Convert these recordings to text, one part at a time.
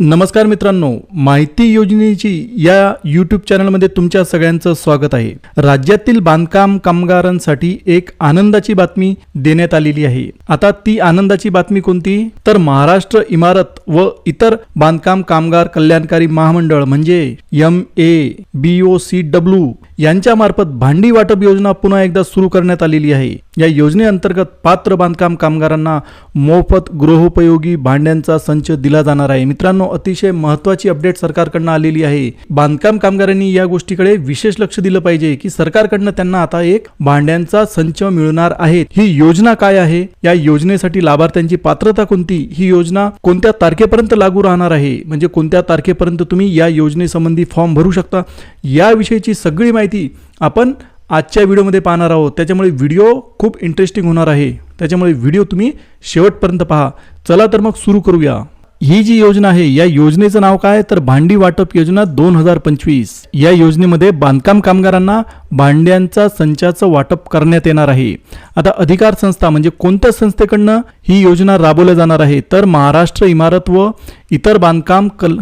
नमस्कार मित्रांनो माहिती योजनेची या यूट्यूब चॅनलमध्ये तुमच्या सगळ्यांचं स्वागत आहे. राज्यातील बांधकाम कामगारांसाठी एक आनंदाची बातमी देण्यात आलेली आहे. आता ती आनंदाची बातमी कोणती? तर महाराष्ट्र इमारत व इतर बांधकाम कामगार कल्याणकारी महामंडळ म्हणजे M A B O C W यांच्या मार्फत भांडी वाटप योजना पुन्हा एकदा सुरू करण्यात आलेली आहे. या योजनेअंतर्गत पात्र बांधकाम कामगारांना मोफत गृहोपयोगी भांड्यांचा संच दिला जाणार आहे. मित्रांनो अतिशय महत्वाची अपडेट सरकारकडनं आलेली आहे. बांधकाम कामगारांनी या गोष्टीकडे विशेष लक्ष दिलं पाहिजे की सरकारकडनं त्यांना आता एक भांड्यांचा संच मिळणार आहे. ही योजना काय आहे? या योजनेसाठी लाभार्थ्यांची पात्रता कोणती? ही योजना कोणत्या तारखेपर्यंत लागू राहणार आहे? म्हणजे कोणत्या तारखेपर्यंत तुम्ही या योजनेसंबंधी फॉर्म भरू शकता? याविषयीची सगळी माहिती आपण आजच्या व्हिडिओमध्ये पाहणार आहोत. त्याच्यामुळे व्हिडिओ खूप इंटरेस्टिंग होणार आहे. त्याच्यामुळे व्हिडिओ तुम्ही शेवटपर्यंत पहा. चला तर मग सुरू करूया. ही जी योजना आहे या योजनेचं नाव काय? तर भांडी वाटप योजना दोन हजार पंचवीस. या योजनेमध्ये बांधकाम कामगारांना भांड्यांचा संचाचं वाटप करण्यात येणार आहे. आता अधिकार संस्था म्हणजे कोणत्या संस्थेकडनं ही योजना राबवल्या जाणार आहे? तर महाराष्ट्र इमारत व इतर बांधकाम कल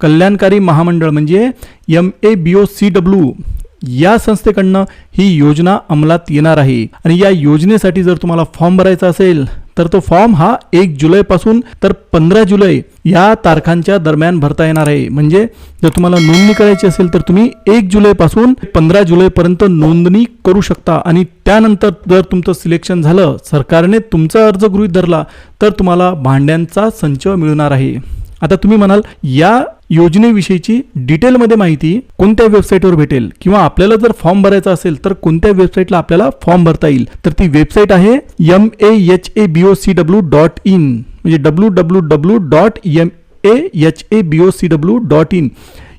कल्याणकारी महामंडळ म्हणजे M A B O C W. या संस्थेकडनं ही योजना अंमलात येणार आहे. आणि या योजनेसाठी जर तुम्हाला फॉर्म भरायचा असेल तर तो फॉर्म हा एक जुलैपासून तर पंधरा जुलै या तारखांच्या दरम्यान भरता येणार आहे. म्हणजे जर तुम्हाला नोंदणी करायची असेल तर तुम्ही एक जुलैपासून पंधरा जुलैपर्यंत नोंदणी करू शकता. आणि त्यानंतर जर तुमचं सिलेक्शन झालं सरकारने तुमचा अर्ज गृहीत धरला तर तुम्हाला भांड्यांचा संच मिळणार आहे. आता तुम्ही म्हणाल या योजनेविषयीची डिटेलमध्ये माहिती कोणत्या वेबसाईटवर भेटेल? किंवा आपल्याला जर फॉर्म भरायचा असेल तर कोणत्या वेबसाईटला आपल्याला फॉर्म भरता येईल? तर ती वेबसाईट आहे M A H A B O C W dot in म्हणजे W W W dot M A H A B O C W dot in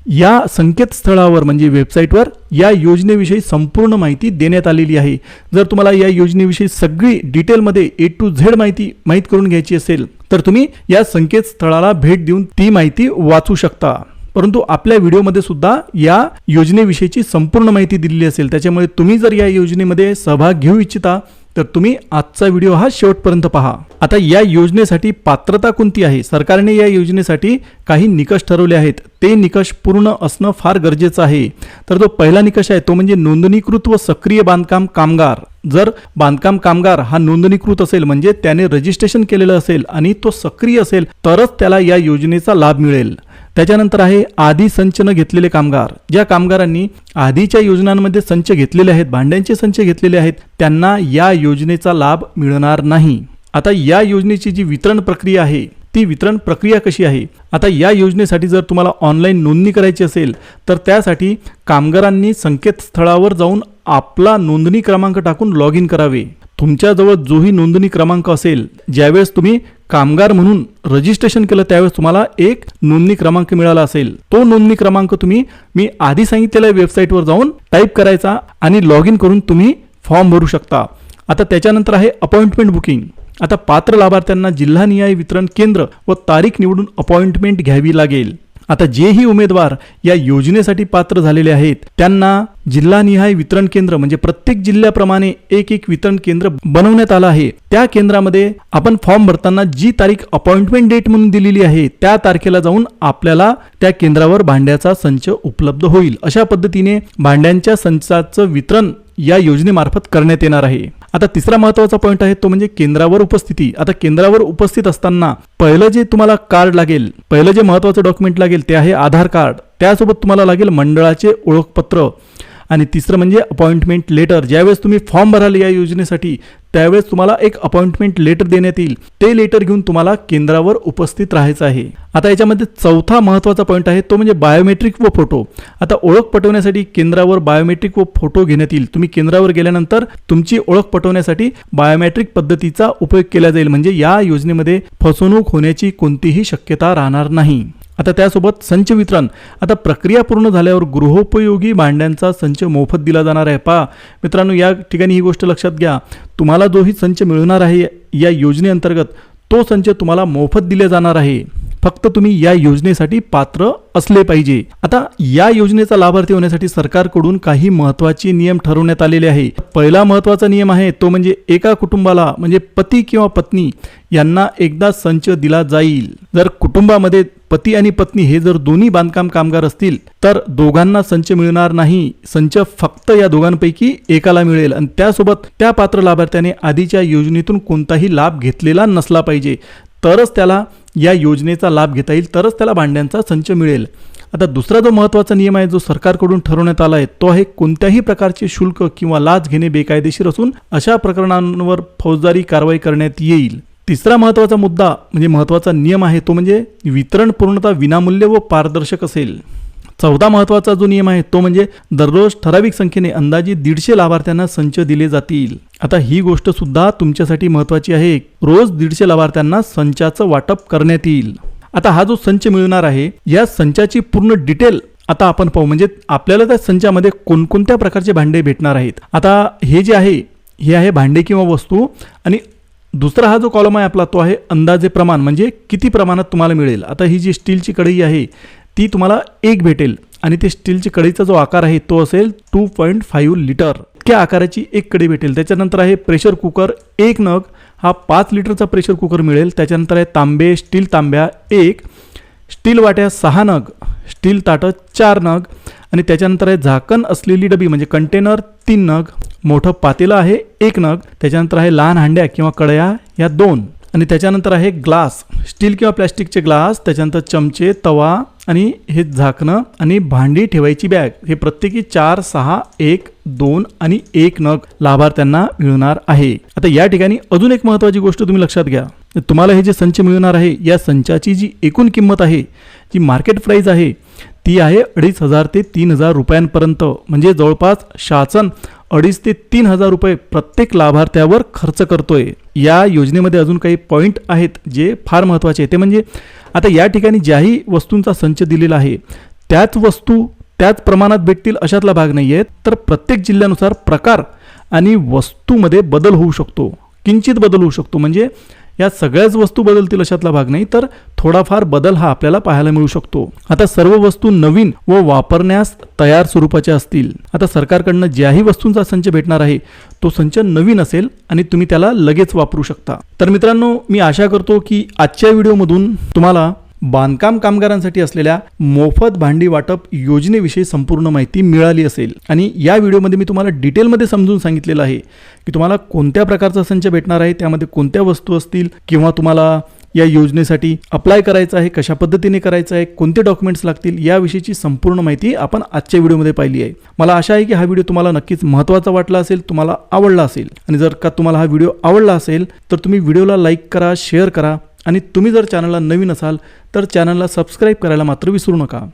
या संकेतस्थळावर म्हणजे वेबसाईटवर या योजनेविषयी संपूर्ण माहिती देण्यात आलेली आहे. जर तुम्हाला या योजनेविषयी सगळी डिटेलमध्ये ए टू झेड माहिती माहीत करून घ्यायची असेल तर तुम्ही या संकेतस्थळाला भेट देऊन ती माहिती वाचू शकता. परंतु आपल्या व्हिडिओमध्ये सुद्धा या योजनेविषयीची संपूर्ण माहिती दिलेली असेल त्याच्यामुळे तुम्ही जर या योजनेमध्ये सहभाग घेऊ इच्छिता तर तुम्ही आजचा व्हिडिओ हा शेवटपर्यंत पहा. आता या योजनेसाठी पात्रता कोणती आहे? सरकारने या योजनेसाठी काही निकष ठरवले आहेत. ते निकष पूर्ण असणं फार गरजेचं आहे. तर तो पहिला निकष आहे तो म्हणजे नोंदणीकृत व सक्रिय बांधकाम कामगार. जर बांधकाम कामगार हा नोंदणीकृत असेल म्हणजे त्याने रजिस्ट्रेशन केलेलं असेल आणि तो सक्रिय असेल तरच त्याला या योजनेचा लाभ मिळेल. त्याच्यानंतर आहे आधी संच न घेतलेले कामगार. ज्या कामगारांनी आधीच्या योजनांमध्ये संच घेतलेले आहेत भांड्यांचे संच घेतलेले आहेत त्यांना या योजनेचा लाभ मिळणार नाही. आता या योजनेची जी वितरण प्रक्रिया आहे ती वितरण प्रक्रिया कशी आहे? आता या योजनेसाठी जर तुम्हाला ऑनलाईन नोंदणी करायची असेल तर त्यासाठी कामगारांनी संकेतस्थळावर जाऊन आपला नोंदणी क्रमांक टाकून लॉग इन करावे. तुमच्याजवळ जोही नोंदणी क्रमांक असेल ज्यावेळेस तुम्ही कामगार म्हणून रजिस्ट्रेशन केलं त्यावेळेस तुम्हाला एक नोंदणी क्रमांक मिळाला असेल. तो नोंदणी क्रमांक तुम्ही मी आधी सांगितलेल्या वेबसाईटवर जाऊन टाईप करायचा आणि लॉग इन करून तुम्ही फॉर्म भरू शकता. आता त्याच्यानंतर आहे अपॉइंटमेंट बुकिंग. आता पात्र लाभार्थ्यांना जिल्हानिहाय वितरण केंद्र व तारीख निवडून अपॉइंटमेंट घ्यावी लागेल. आता जेही उमेदवार या योजनेसाठी पात्र झालेले आहेत त्यांना जिल्हानिहाय वितरण केंद्र म्हणजे प्रत्येक जिल्ह्याप्रमाणे एक एक वितरण केंद्र बनवण्यात आलं आहे. त्या केंद्रामध्ये आपण फॉर्म भरताना जी तारीख अपॉइंटमेंट डेट म्हणून दिलेली आहे त्या तारखेला जाऊन आपल्याला त्या केंद्रावर भांड्याचा संच उपलब्ध होईल. अशा पद्धतीने भांड्यांच्या संचाचं वितरण या योजनेमार्फत करण्यात येणार आहे. आता तिसरा महत्त्वाचा पॉईंट आहे तो म्हणजे केंद्रावर उपस्थिती. आता केंद्रावर उपस्थित असताना पहिलं जे तुम्हाला कार्ड लागेल पहिलं जे महत्वाचं डॉक्युमेंट लागेल ते आहे आधार कार्ड त्यासोबत तुम्हाला लागेल मंडळाचे ओळखपत्र. आणि तिसरं म्हणजे अपॉइंटमेंट लेटर ज्यावेळेस तुम्ही फॉर्म भराल या योजनेसाठी त्यावेळेस तुम्हाला एक अपॉइंटमेंट लेटर देण्यात येईल. ते लेटर घेऊन तुम्हाला केंद्रावर उपस्थित राहायचं आहे. आता याच्यामध्ये चौथा महत्त्वाचा पॉईंट आहे तो म्हणजे बायोमेट्रिक व फोटो आता ओळख पटवण्यासाठी केंद्रावर बायोमेट्रिक व फोटो घेण्यात येईल. तुम्ही केंद्रावर गेल्यानंतर तुमची ओळख पटवण्यासाठी बायोमेट्रिक पद्धतीचा उपयोग केला जाईल. म्हणजे या योजनेमध्ये फसवणूक होण्याची कोणतीही शक्यता राहणार नाही. आता त्यासोबत संच वितरण. आता प्रक्रिया पूर्ण झाल्यावर गृहोपयोगी भांड्यांचा संच मोफत दिला जाणार आहे. पहा मित्रांनो या ठिकाणी ही गोष्ट लक्षात घ्या. तुम्हाला जोही संच मिळणार आहे या योजनेअंतर्गत तो संच तुम्हाला मोफत दिला जाणार आहे. फक्त तुम्ही या योजनेसाठी पात्र असले पाहिजे. आता या योजनेचा लाभार्थी होण्यासाठी सरकारकडून काही महत्त्वाचे नियम ठरवण्यात आलेले आहे. पहिला महत्त्वाचा नियम आहे तो म्हणजे एका कुटुंबाला म्हणजे पती किंवा पत्नी यांना एकदा संच दिला जाईल. जर कुटुंबामध्ये पती आणि पत्नी हे जर दोन्ही बांधकाम कामगार असतील तर दोघांना संच मिळणार नाही. संच फक्त या दोघांपैकी एकाला मिळेल आणि त्यासोबत त्या पात्र लाभार्थ्याने आधीच्या योजनेतून कोणताही लाभ घेतलेला नसला पाहिजे. तरच त्याला या योजनेचा लाभ घेता येईल तरच त्याला भांड्यांचा संच मिळेल. आता दुसरा जो महत्त्वाचा नियम आहे जो सरकारकडून ठरवण्यात आला आहे तो आहे कोणत्याही प्रकारचे शुल्क किंवा लाच घेणे बेकायदेशीर असून अशा प्रकरणांवर फौजदारी कारवाई करण्यात येईल. तिसरा महत्त्वाचा मुद्दा म्हणजे महत्त्वाचा नियम आहे तो म्हणजे वितरण पूर्णतः विनामूल्य व पारदर्शक असेल. चौदा महत्त्वाचा जो नियम आहे तो म्हणजे दररोज ठराविक संख्येने अंदाजे दीडशे लाभार्थ्यांना संच दिले जातील. आता ही गोष्ट सुद्धा तुमच्यासाठी महत्त्वाची आहे. रोज दीडशे लाभार्थ्यांना संचाचं वाटप करण्यात येईल. आता हा जो संच मिळणार आहे या संचाची पूर्ण डिटेल आता आपण पाहू. म्हणजे आपल्याला त्या संचामध्ये कोणकोणत्या प्रकारचे भांडे भेटणार आहेत? आता हे जे आहे हे आहे भांडे किंवा वस्तू आणि दुसरा हा जो कॉलम आहे आपला तो आहे अंदाजे प्रमाण. म्हणजे किती प्रमाणात तुम्हाला मिळेल? आता ही जी स्टीलची कढई आहे ती तुम्हाला एक भेटेल. आणि ते स्टीलची कढईचा जो आकार आहे तो असेल टू पॉईंट फाईव्ह लिटर इतक्या आकाराची एक कढी भेटेल. त्याच्यानंतर आहे प्रेशर कुकर एक नग. हा पाच लिटरचा प्रेशर कुकर मिळेल. त्याच्यानंतर आहे तांबे स्टील तांब्या एक. स्टील वाट्या सहा नग. स्टील ताटं चार नग. आणि त्याच्यानंतर आहे झाकण असलेली डबी म्हणजे कंटेनर तीन नग. मोठं पातेलं आहे एक नग. त्याच्यानंतर आहे लहान हांड्या किंवा कढया या दोन. आणि त्याच्यानंतर आहे ग्लास. स्टील किंवा प्लॅस्टिकचे ग्लास. त्याच्यानंतर चमचे तवा आणि हे झाकणं आणि भांडी ठेवायची बॅग हे प्रत्येकी चार सहा एक दोन आणि एक नग लाभार्थ्यांना मिळणार आहे. आता या ठिकाणी अजून एक महत्वाची गोष्ट तुम्ही लक्षात घ्या. तुम्हाला हे जे संच मिळणार आहे या संचाची जी एकूण किंमत आहे जी मार्केट प्राईज आहे ती आहे अडीच हजार ते तीन हजार रुपयांपर्यंत. म्हणजे जवळपास शासन अडीच ते तीन हजार रुपये प्रत्येक लाभार्थ्यावर खर्च करतोय. या योजनेमध्ये अजून काही पॉईंट आहेत जे फार महत्त्वाचे आहे ते म्हणजे आता या ठिकाणी ज्याही वस्तूंचा संच दिलेला आहे त्याच वस्तू त्याच प्रमाणात भेटतील अशातला भाग नाही आहे तर प्रत्येक जिल्ह्यानुसार प्रकार आणि वस्तूमध्ये बदल होऊ शकतो किंचित बदल होऊ शकतो. म्हणजे या सगळ्याच वस्तू बदलतील अशातला भाग नाही तर थोडाफार बदल हा आपल्याला पाहायला मिळू शकतो. आता सर्व वस्तू नवीन व वापरण्यास तयार स्वरूपाच्या असतील. आता सरकारकडनं ज्याही वस्तूंचा संच भेटणार आहे तो संच नवीन असेल आणि तुम्ही त्याला लगेच वापरू शकता. तर मित्रांनो मी आशा करतो की आजच्या व्हिडिओमधून तुम्हाला बांधकाम कामगारांसाठी असलेल्या मोफत भांडी वाटप योजनेविषयी संपूर्ण माहिती मिळाली असेल. आणि या व्हिडिओमध्ये मी तुम्हाला डिटेलमध्ये समजून सांगितलेलं आहे की तुम्हाला कोणत्या प्रकारचा संच भेटणार आहे त्यामध्ये कोणत्या वस्तू असतील किंवा तुम्हाला या योजनेसाठी अप्लाय करायचं आहे कशा पद्धतीने करायचं आहे कोणते डॉक्युमेंट्स लागतील याविषयीची संपूर्ण माहिती आपण आजच्या व्हिडिओमध्ये पाहिली आहे. मला आशा आहे की हा व्हिडिओ तुम्हाला नक्कीच महत्त्वाचा वाटला असेल तुम्हाला आवडला असेल. आणि जर का तुम्हाला हा व्हिडिओ आवडला असेल तर तुम्ही व्हिडिओला लाईक करा शेअर करा. आणि तुम्ही जर चॅनलला नवीन असाल तर चॅनलला सबस्क्राईब करायला मात्र विसरू नका.